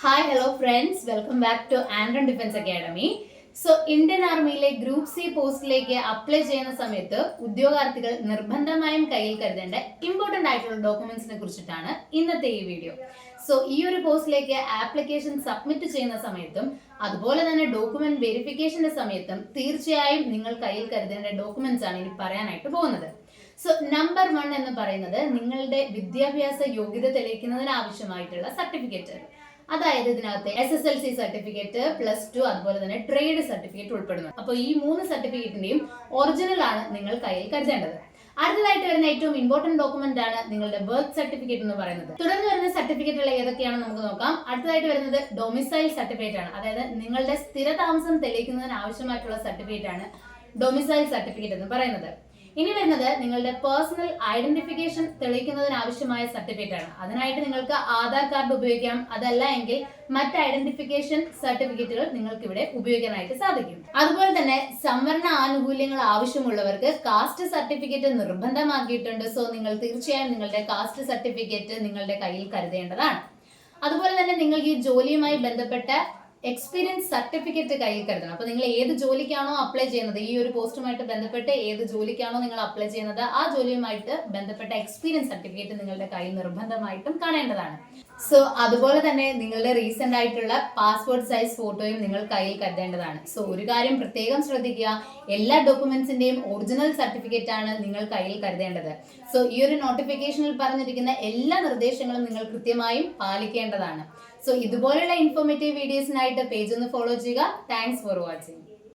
Hi hello friends welcome back to ആൻഡ്രൺ defence academy so Indian ആർമിയിലെ group C പോസ്റ്റിലേക്ക് apply ചെയ്യുന്ന സമയത്ത് ഉദ്യോഗാർത്ഥികൾ നിർബന്ധമായും കയ്യിൽ കരുതേണ്ട ഇമ്പോർട്ടന്റ് ആയിട്ടുള്ള ഡോക്യുമെന്റ്സിനെ കുറിച്ചിട്ടാണ് ഇന്നത്തെ ഈ വീഡിയോ സോ ഈ ഒരു പോസ്റ്റിലേക്ക് ആപ്ലിക്കേഷൻ സബ്മിറ്റ് ചെയ്യുന്ന സമയത്തും അതുപോലെ തന്നെ ഡോക്യുമെന്റ് വെരിഫിക്കേഷന്റെ സമയത്തും തീർച്ചയായും നിങ്ങൾ കയ്യിൽ കരുതേണ്ട ഡോക്യുമെന്റ്സ് ആണ് ഇനി പറയാനായിട്ട് പോകുന്നത്. സോ നമ്പർ വൺ എന്ന് പറയുന്നത് നിങ്ങളുടെ വിദ്യാഭ്യാസ യോഗ്യത തെളിയിക്കുന്നതിന് ആവശ്യമായിട്ടുള്ള സർട്ടിഫിക്കറ്റ് അതായത് ഇതിനകത്ത് S S L C certificate plus two അതുപോലെ തന്നെ ട്രേഡ് സർട്ടിഫിക്കറ്റ് ഉൾപ്പെടുന്നു. അപ്പോൾ ഈ മൂന്ന് സർട്ടിഫിക്കറ്റിന്റെയും ഒറിജിനൽ ആണ് നിങ്ങൾ കയ്യിൽ കരുതേണ്ടത്. അടുത്തതായിട്ട് വരുന്ന ഏറ്റവും ഇമ്പോർട്ടന്റ് ഡോക്യുമെന്റ് ആണ് നിങ്ങളുടെ ബർത്ത് സർട്ടിഫിക്കറ്റ് എന്ന് പറയുന്നത്. തുടർന്ന് വരുന്ന സർട്ടിഫിക്കറ്റുകൾ ഏതൊക്കെയാണെന്ന് നമുക്ക് നോക്കാം. അടുത്തതായിട്ട് വരുന്നത് ഡൊമിസൈൽ സർട്ടിഫിക്കറ്റ് ആണ്. അതായത് നിങ്ങളുടെ സ്ഥിരതാമസം തെളിയിക്കുന്നതിന് ആവശ്യമായിട്ടുള്ള സർട്ടിഫിക്കറ്റ് ആണ് ഡൊമിസൈൽ സർട്ടിഫിക്കറ്റ് എന്ന് പറയുന്നത്. ഇനി വരുന്നത് നിങ്ങളുടെ പേഴ്സണൽ ഐഡന്റിഫിക്കേഷൻ തെളിയിക്കുന്നതിന് ആവശ്യമായ സർട്ടിഫിക്കറ്റ് ആണ്. അതിനായിട്ട് നിങ്ങൾക്ക് ആധാർ കാർഡ് ഉപയോഗിക്കാം. അതല്ല എങ്കിൽ മറ്റ് ഐഡന്റിഫിക്കേഷൻ സർട്ടിഫിക്കറ്റുകൾ നിങ്ങൾക്ക് ഇവിടെ ഉപയോഗിക്കാനായിട്ട് സാധിക്കും. അതുപോലെ തന്നെ സംവരണ ആനുകൂല്യങ്ങൾ ആവശ്യമുള്ളവർക്ക് കാസ്റ്റ് സർട്ടിഫിക്കറ്റ് നിർബന്ധമാക്കിയിട്ടുണ്ട്. സോ നിങ്ങൾ തീർച്ചയായും നിങ്ങളുടെ കാസ്റ്റ് സർട്ടിഫിക്കറ്റ് നിങ്ങളുടെ കയ്യിൽ കരുതേണ്ടതാണ്. അതുപോലെ തന്നെ നിങ്ങൾക്ക് ഈ ജോലിയുമായി ബന്ധപ്പെട്ട എക്സ്പീരിയൻസ് സർട്ടിഫിക്കറ്റ് കയ്യിൽ കരുതണം അപ്പൊ നിങ്ങൾ ഏത് ജോലിക്കാണോ അപ്ലൈ ചെയ്യുന്നത് ഈ ഒരു പോസ്റ്റുമായിട്ട് ബന്ധപ്പെട്ട് ഏത് ജോലിക്കാണോ നിങ്ങൾ അപ്ലൈ ചെയ്യുന്നത് ആ ജോലിയുമായിട്ട് ബന്ധപ്പെട്ട എക്സ്പീരിയൻസ് സർട്ടിഫിക്കറ്റ് നിങ്ങളുടെ കയ്യിൽ നിർബന്ധമായിട്ടും കാണേണ്ടതാണ്. സോ അതുപോലെ തന്നെ നിങ്ങളുടെ റീസെന്റ് ആയിട്ടുള്ള പാസ്പോർട്ട് സൈസ് ഫോട്ടോയും നിങ്ങൾ കയ്യിൽ കരുതേണ്ടതാണ്. സോ ഒരു കാര്യം പ്രത്യേകം ശ്രദ്ധിക്കുക എല്ലാ ഡോക്യുമെന്റ്സിന്റെയും ഒറിജിനൽ സർട്ടിഫിക്കറ്റ് ആണ് നിങ്ങൾ കയ്യിൽ കരുതേണ്ടത്. സോ ഈ ഒരു നോട്ടിഫിക്കേഷനിൽ പറഞ്ഞിരിക്കുന്ന എല്ലാ നിർദ്ദേശങ്ങളും നിങ്ങൾ കൃത്യമായും പാലിക്കേണ്ടതാണ്. സോ ഇതുപോലുള്ള ഇൻഫോർമേറ്റീവ് വീഡിയോസിനായിട്ട് പേജ് ഒന്ന് ഫോളോ ചെയ്യുക. Thanks for watching